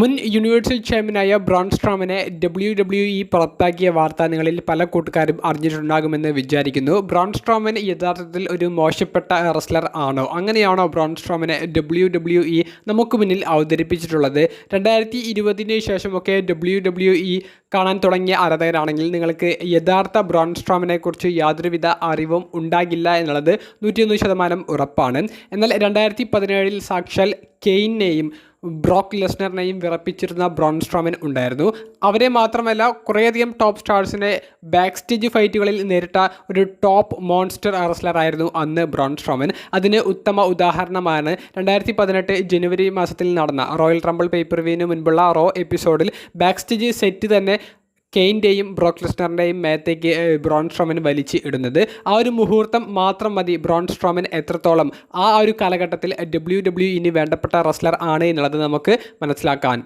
മുൻ യൂണിവേഴ്സൽ ചാമ്പ്യനായ ബ്രോൺ സ്ട്രോമിനെ ഡബ്ല്യു ഡബ്ല്യു ഇ പുറത്താക്കിയ വാർത്ത നിങ്ങളിൽ പല കൂട്ടുകാരും അറിഞ്ഞിട്ടുണ്ടാകുമെന്ന് വിചാരിക്കുന്നു. ബ്രോൺസ്ട്രോമൻ യഥാർത്ഥത്തിൽ ഒരു മോശപ്പെട്ട റെസ്ലർ ആണോ? അങ്ങനെയാണോ ബ്രോൺ സ്ട്രോമിനെ ഡബ്ല്യു ഡബ്ല്യു ഇ നമുക്ക് മുന്നിൽ അവതരിപ്പിച്ചിട്ടുള്ളത്? രണ്ടായിരത്തി ഇരുപതിന് ശേഷമൊക്കെ ഡബ്ല്യു ഡബ്ല്യു ഇ കാണാൻ തുടങ്ങിയ ആരാധകരാണെങ്കിൽ നിങ്ങൾക്ക് യഥാർത്ഥ ബ്രോൺ സ്ട്രോമിനെ കുറിച്ച് യാതൊരുവിധ അറിവും ഉണ്ടാകില്ല എന്നുള്ളത് നൂറ്റിയൊന്ന് ശതമാനം ഉറപ്പാണ്. എന്നാൽ രണ്ടായിരത്തി പതിനേഴിൽ സാക്ഷാൽ കെയിനെയും ബ്രോക്ക് ലെസ്നറിനെയും വിറപ്പിച്ചിരുന്ന ബ്രോൺ സ്ട്രോമൻ ഉണ്ടായിരുന്നു. അവരെ മാത്രമല്ല കുറേയധികം ടോപ്പ് സ്റ്റാർസിനെ ബാക്ക് സ്റ്റേജ് ഫൈറ്റുകളിൽ നേരിട്ട ഒരു ടോപ്പ് മോൺസ്റ്റർ റെസ്ലർ ആയിരുന്നു അന്ന് ബ്രോൺ സ്ട്രോമൻ അതിന് ഉത്തമ ഉദാഹരണമാണ് രണ്ടായിരത്തി പതിനെട്ട് ജനുവരി മാസത്തിൽ നടന്ന റോയൽ റംബിൾ പേപ്പർ വ്യൂവിന് മുൻപുള്ള റോ എപ്പിസോഡിൽ ബാക്ക് സ്റ്റേജ് സെറ്റ് തന്നെ കെയിന്റെയും ബ്രോക്ലിസ്റ്ററിന്റെയും മേത്തേക്ക് ബ്രോൺ സ്ട്രോമൻ വലിച്ച് ഇടുന്നത്. ആ ഒരു മുഹൂർത്തം മാത്രം മതി ബ്രോൺ സ്ട്രോമൻ എത്രത്തോളം. ആ ഒരു കാലഘട്ടത്തിൽ ഡബ്ല്യു ഡബ്ല്യു ഇനി വേണ്ടപ്പെട്ട റെസ്ലർ ആണ് എന്നുള്ളത് നമുക്ക് മനസ്സിലാക്കാൻ